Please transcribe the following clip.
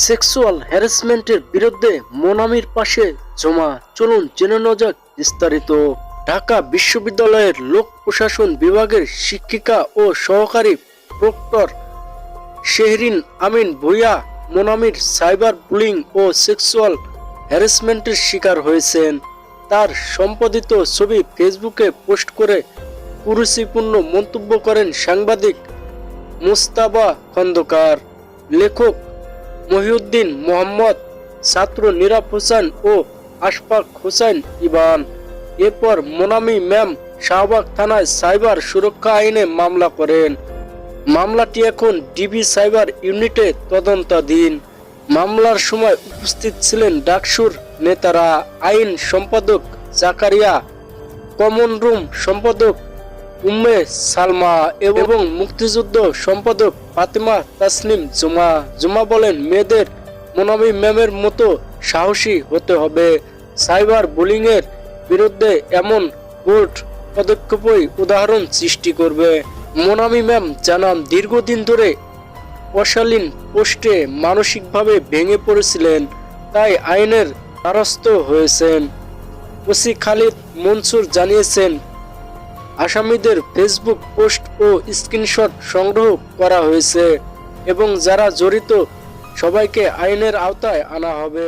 Sexual হ্যারাসমেন্টের বিরুদ্ধে মোনামির পাশে জমা। চলুন জেনে যাক বিস্তারিত। ঢাকা বিশ্ববিদ্যালয়ের লোক প্রশাসন বিভাগের শিক্ষিকা ও সহকারী প্রক্টর শেহরিন আমিন ভুইয়া মোনামির সাইবার বুলিং ও সেক্সুয়াল হ্যারাসমেন্টের শিকার হয়েছেন। তার সম্পাদিত ছবি ফেসবুকে পোস্ট করে কুরুচিপূর্ণ মন্তব্য করেন সাংবাদিক মুস্তাবা খন্দকার। লেখক মহিউদ্দিন মোহাম্মদ, ছাত্র নিরাপ হোসেন ও আশফাক হোসেন ইবান। এরপর মোনামি ম্যাম শাহবাগ থানায় সাইবার সুরক্ষা আইনে মামলা করেন। মামলাটি এখন ডিবি সাইবার ইউনিটে তদন্তাধীন। মামলার সময় উপস্থিত ছিলেন ডাকসুর নেতারা। আইন সম্পাদক জাকারিয়া, কমন রুম সম্পাদক উম্মে সালমা এবং মুক্তিযুদ্ধ সম্পাদক ফাতেমা তাসলিম জুমা। জুমা বলেন, মেয়েদের মোনামি ম্যামের মতো সাহসী হতে হবে। সাইবার বুলিংয়ের বিরুদ্ধে এমন বোল্ড পদক্ষেপই উদাহরণ সৃষ্টি করবে। মোনামি ম্যাম জানান, দীর্ঘদিন ধরে অশালীন পোস্টে মানসিকভাবে ভেঙে পড়েছিলেন, তাই আইনের দ্বারস্থ হয়েছেন। ওসি খালিদ মনসুর জানিয়েছেন আসামিদের ফেসবুক পোস্ট ও স্ক্রিনশট সংগ্রহ করা হয়েছে এবং যারা জড়িত, সবাইকে আইনের আওতায় আনা হবে।